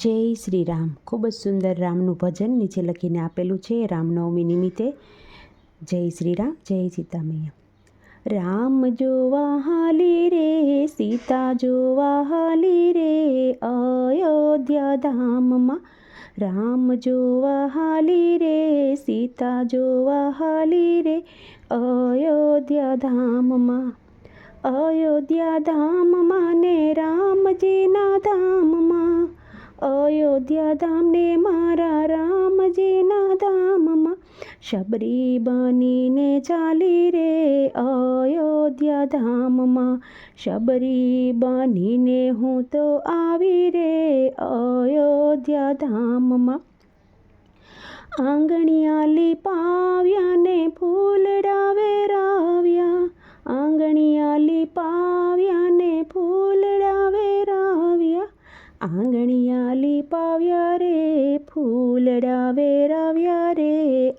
જય શ્રી રામ. ખૂબ જ સુંદર રામનું ભજન નીચે લખીને આપેલું છે રામનવમી નિમિત્તે. જય શ્રી રામ, જય સીતા મૈયા રામ જોવા હાલી રે, સીતા જોવા હાલી રે, અયોધ્યા ધામમાં. રામ જોવા હાલી રે, સીતા જોવા હાલી રે, અયોધ્યા ધામમાં. અયોધ્યા ધામમાં ને રામજીના ધામમાં અયોધ્યા ધામને મારા રામજીના ધામમાં શબરી બનીને ચાલી રે અયોધ્યા ધામમાં શબરી બનીને હું તો આવી રે અયોધ્યા ધામમાં આંગણિયા પાવ્યા ને ફૂલડા આંગણિયા લીપાવ્યા રે, ફૂલડા વેરાવ્યા રે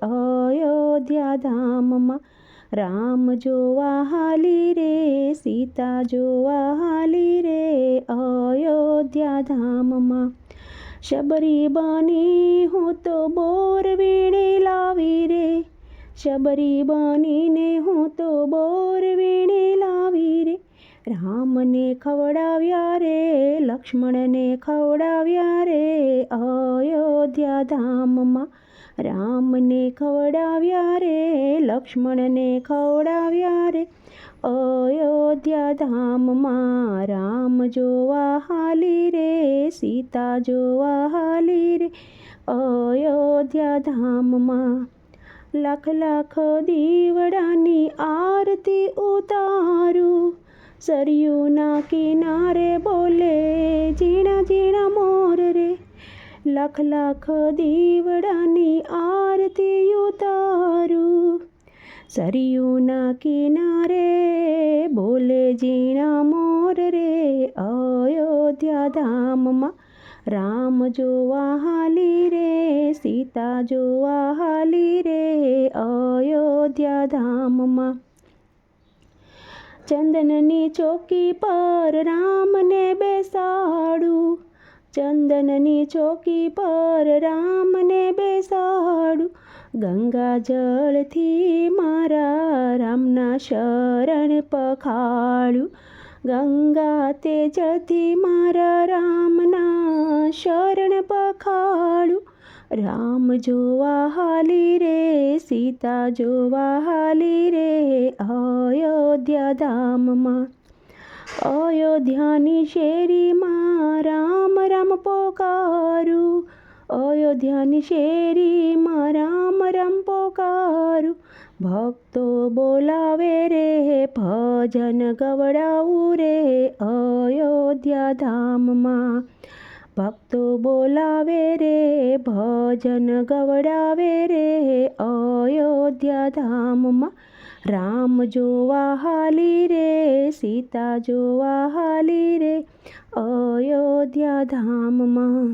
અયોધ્યા ધામમાં રામ જોવા હાલી રે, સીતા જોવા હાલી રે અયોધ્યા ધામમાં શબરી બની હું તો બોર વીણે લાવી રે, શબરી બનીને હું તો બોર વીણે લાવી રે રામને ખવડાવ્યા રે, લક્ષ્મણને ખવડાવ્યા રે અયોધ્યા ધામમાં રામને ખવડાવ્યા રે, લક્ષ્મણને ખવડાવ્યા રે અયોધ્યા ધામમાં રામ જોવા હાલી રે, સીતા જોવા હાલી રે અયોધ્યા ધામમાં લાખ લાખ દીવડાની સરયુના કિનારે બોલે, ઝીણા ઝીણા મોર રે. લાખ લાખ દીવડાની આરતી ઉતારું સરયુના કિનારે બોલે, ઝીણા મોર રે, અયોધ્યા ધામમાં રામ જોવા હાલી રે, સીતા જોવા હાલી રે, અયોધ્યા ધામમાં ચંદનની ચોકી પર રામને બેસાડું. ચંદનની ચોકી પર રામને બેસાડું. ગંગા જળથી મારા રામના શરણ પખાડું. ગંગા તે જળથી મારા રામના શરણ પખાડું. રામ જોવા હાલી રે, સીતા જોવા હાલી રે અયોધ્યા ધામમાં અયોધ્યાની શેરીમાં રામ રામ પોકારું અયોધ્યાની શેરીમાં રામ રામ પોકારું ભક્તો બોલાવે રે ભજન ગવડાવું રે અયોધ્યા ધામમાં ભક્તો બોલાવે રે ભજન ગવડાવે રે અયોધ્યા ધામમાં રામ જોવા હાલી રે સીતા જોવા હાલી રે અયોધ્યા ધામમાં